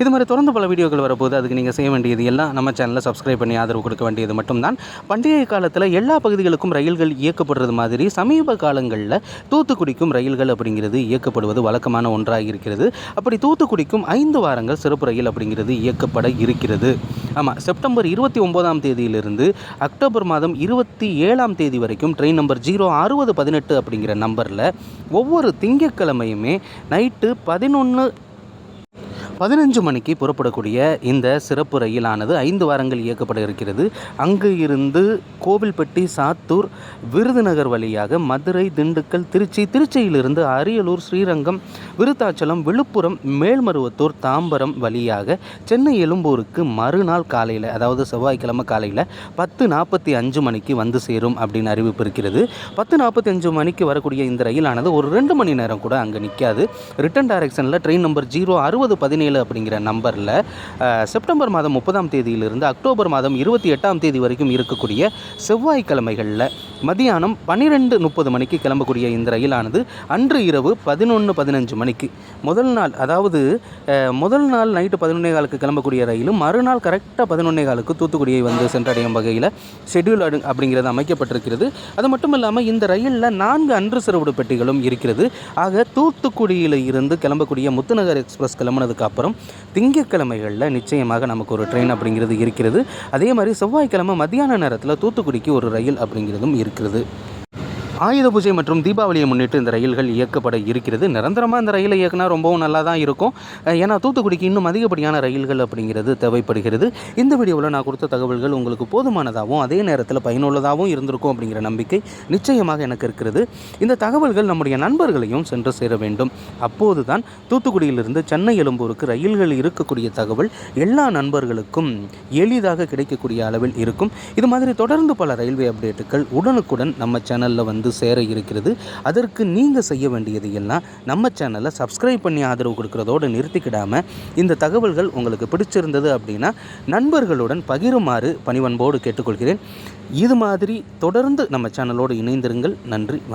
இது மாதிரி தொடர்ந்து பல வீடியோக்கள் வரப்போது அதுக்கு நீங்கள் செய்ய வேண்டியது எல்லாம் நம்ம சேனலில் சப்ஸ்கிரைப் பண்ணி ஆதரவு கொடுக்க வேண்டியது மட்டும்தான். பண்டிகை காலத்தில் எல்லா பகுதிகளுக்கும் ரயில்கள் இயக்கப்படுறது மாதிரி சமீப காலங்களில் தூத்துக்குடிக்கும் ரயில்கள் அப்படிங்கிறது இயக்கப்படுவது வழக்கமான ஒன்றாக இருக்கிறது அப்படி தூத்துக்குடிக்கும் ஐந்து வாரங்கள் சிறப்பு ரயில் அப்படிங்கிறது இயக்கப்பட இருக்கிறது. ஆமாம் செப்டம்பர் இருபத்தி ஒம்போதாம் தேதியிலிருந்து அக்டோபர் மாதம் இருபத்தி ஏழாம் தேதி வரைக்கும் ட்ரெயின் நம்பர் ஜீரோ அறுபது பதினெட்டு அப்படிங்கிற நம்பரில் ஒவ்வொரு திங்கட்கிழமையுமே நைட்டு பதினொன்று பதினஞ்சு மணிக்கு புறப்படக்கூடிய இந்த சிறப்பு ரயிலானது ஐந்து வாரங்கள் இயக்கப்பட இருக்கிறது. அங்கு இருந்து கோவில்பட்டி சாத்தூர் விருதுநகர் வழியாக மதுரை திண்டுக்கல் திருச்சி திருச்சியிலிருந்து அரியலூர் ஸ்ரீரங்கம் விருத்தாச்சலம் விழுப்புரம் மேல்மருவத்தூர் தாம்பரம் வழியாக சென்னை எழும்பூருக்கு மறுநாள் காலையில் அதாவது செவ்வாய்க்கிழமை காலையில் பத்து நாற்பத்தி அஞ்சு மணிக்கு வந்து சேரும் அப்படின்னு அறிவிப்பு இருக்கிறது. பத்து நாற்பத்தி அஞ்சு மணிக்கு வரக்கூடிய இந்த ரயிலானது ஒரு ரெண்டு மணி நேரம் கூட அங்கே நிற்காது ரிட்டன் டைரக்ஷனில் ட்ரெயின் நம்பர் ஜீரோ அறுபது பதினேழு அப்படிங்கிற நம்பரில் செப்டம்பர் மாதம் முப்பதாம் தேதியிலிருந்து அக்டோபர் மாதம் இருபத்தி எட்டாம் தேதி வரைக்கும் இருக்கக்கூடிய செவ்வாய்க்கிழமைகளில் மதியானம் பன்னிரெண்டு முப்பது மணிக்கு கிளம்பக்கூடிய இந்த ரயிலானது அன்று இரவு பதினொன்று பதினஞ்சு மணிக்கு. முதல் நாள் அதாவது முதல் நாள் நைட்டு பதினொன்னே காலுக்கு கிளம்பக்கூடிய ரயிலும் மறுநாள் கரெக்டாக பதினொன்னே காலுக்கு தூத்துக்குடியை வந்து சென்றடையும் வகையில் ஷெட்யூல் அடு அப்படிங்கிறது அமைக்கப்பட்டிருக்கிறது. அது மட்டும் இல்லாமல் இந்த ரயிலில் நான்கு அன்று சிறுவிடு பெட்டிகளும் இருக்கிறது. ஆக தூத்துக்குடியில் இருந்து கிளம்பக்கூடிய முத்துநகர் எக்ஸ்பிரஸ் கிளம்புனதுக்கு அப்புறம் திங்கக்கிழமைகளில் நிச்சயமாக நமக்கு ஒரு ட்ரெயின் அப்படிங்கிறது இருக்கிறது. அதே மாதிரி செவ்வாய்க்கிழமை மத்தியான நேரத்தில் தூத்துக்குடிக்கு ஒரு ரயில் அப்படிங்கிறதும் இருக்கிறது. ஆயுத பூஜை மற்றும் தீபாவளியை முன்னிட்டு இந்த ரயில்கள் இயக்கப்பட இருக்கிறது. நிரந்தரமாக இந்த ரயிலை இயக்குனா ரொம்பவும் நல்லா தான் இருக்கும் ஏன்னா தூத்துக்குடிக்கு இன்னும் அதிகப்படியான ரயில்கள் அப்படிங்கிறது தேவைப்படுகிறது. இந்த வீடியோவில் நான் கொடுத்த தகவல்கள் உங்களுக்கு போதுமானதாகவும் அதே நேரத்தில் பயனுள்ளதாகவும் இருந்திருக்கும் அப்படிங்கிற நம்பிக்கை நிச்சயமாக எனக்கு இருக்கிறது. இந்த தகவல்கள் நம்முடைய நண்பர்களையும் சென்று சேர வேண்டும். அப்போது தான் தூத்துக்குடியிலிருந்து சென்னை எழும்பூருக்கு ரயில்கள் இருக்கக்கூடிய தகவல் எல்லா நண்பர்களுக்கும் எளிதாக கிடைக்கக்கூடிய அளவில் இருக்கும். இது மாதிரி தொடர்ந்து பல ரயில்வே அப்டேட்டுகள் உடனுக்குடன் நம்ம சேனலில் வந்து வந்து சேர இருக்கிறது. அதற்கு நீங்கள் செய்ய வேண்டியது எல்லாம் நம்ம சேனலை சப்ஸ்கிரைப் பண்ணி ஆதரவு கொடுக்குறதோடு நிறுத்திக்கிடாமல் இந்த தகவல்கள் உங்களுக்கு பிடிச்சிருந்தது அப்படின்னா நண்பர்களுடன் பகிருமாறு பணிவன்போடு கேட்டுக்கொள்கிறேன். இது மாதிரி தொடர்ந்து நம்ம சேனலோடு இணைந்திருங்கள். நன்றி வணக்கம்.